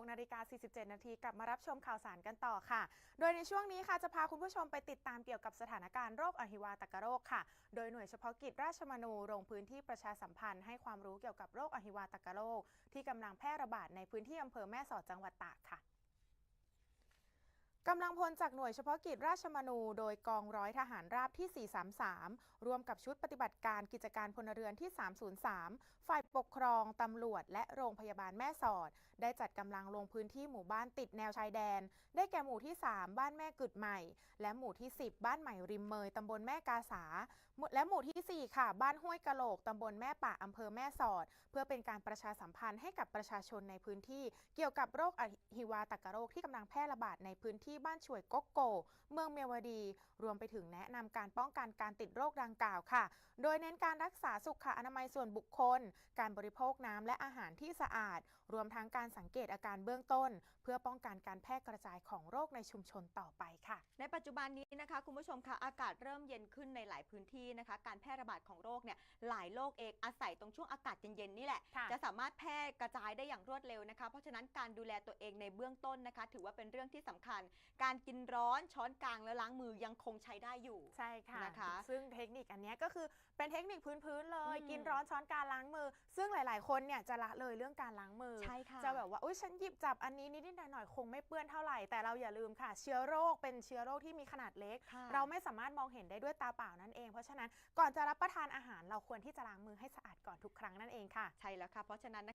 16นาฬิกา47 นาทีกลับมารับชมข่าวสารกันต่อค่ะ โดยในช่วงนี้ค่ะจะพาคุณผู้ชมไปติดตามเกี่ยวกับสถานการณ์โรคอหิวาตกโรคค่ะ โดยหน่วยเฉพาะกิจราชมนูลงพื้นที่ประชาสัมพันธ์ให้ความรู้เกี่ยวกับโรคอหิวาตกโรคที่กำลังแพร่ระบาดในพื้นที่อำเภอแม่สอดจังหวัดตากค่ะ กำลังพลจากหน่วยเฉพาะกิจราชมนู โดยกองร้อยทหารราบที่ 433 ร่วมกับชุดปฏิบัติการกิจการพลเรือนที่ 303 ฝ่ายปกครอง ตำรวจ และโรงพยาบาลแม่สอด ได้จัดกำลังลงพื้นที่หมู่บ้านติดแนวชายแดน ได้แก่หมู่ที่ 3 บ้านแม่กึดใหม่ และหมู่ที่ 10 บ้านใหม่ริมเมยตำบลแม่กาสา และหมู่ที่ 4 ค่ะ บ้านห้วยกะโหลกตำบลแม่ป่าอำเภอแม่สอด เพื่อเป็นการประชาสัมพันธ์ให้กับประชาชนในพื้นที่ เกี่ยวกับโรคอหิวาตกโรคที่กำลังแพร่ระบาดในพื้นที่บ้านช่วยกกโก เมืองเมียวดี รวมไปถึงแนะนำการป้องกันการติดโรคดังกล่าวค่ะ โดยเน้นการรักษาสุขอนามัยส่วนบุคคล การบริโภคน้ำและอาหารที่สะอาด รวมทั้งการสังเกตอาการเบื้องต้น เพื่อป้องกันการแพร่กระจายของโรคในชุมชนต่อไปค่ะ ในปัจจุบันนี้นะคะ คุณผู้ชมคะอากาศเริ่มเย็นขึ้นในหลายพื้นที่นะคะ การแพร่ระบาดของโรคเนี่ยหลายโรคเองอาศัยตรงช่วงอากาศเย็นๆนี่แหละค่ะจะสามารถแพร่กระจายได้อย่างรวดเร็วนะคะ เพราะฉะนั้นการดูแลตัวเองในเบื้องต้นนะคะ ถือว่าเป็นเรื่องที่สำคัญ การกินร้อนช้อนกลางและล้างมือยังคงใช้ได้อยู่ ใช่ค่ะนะคะ ซึ่งเทคนิคอันเนี้ยก็คือเป็นเทคนิคพื้นๆเลยอืมกินร้อนช้อนการล้างมือ ซึ่งหลาย ๆ คนเนี่ยจะละเลยเรื่องการล้างมือใช่ค่ะจะแบบว่าอุ้ยฉันหยิบจับอันนี้นิดๆหน่อยๆคงไม่เปื้อนเท่าไหร่แต่เราอย่าลืมค่ะ เชื้อโรคเป็นเชื้อโรคที่มีขนาดเล็กค่ะเราไม่สามารถมองเห็นได้ด้วยตาเปล่านั่นเอง เพราะฉะนั้นก่อนจะรับประทานอาหารเราควรที่จะล้างมือให้สะอาดก่อนทุกครั้งนั่นเองค่ะใช่แล้วค่ะเพราะฉะนั้น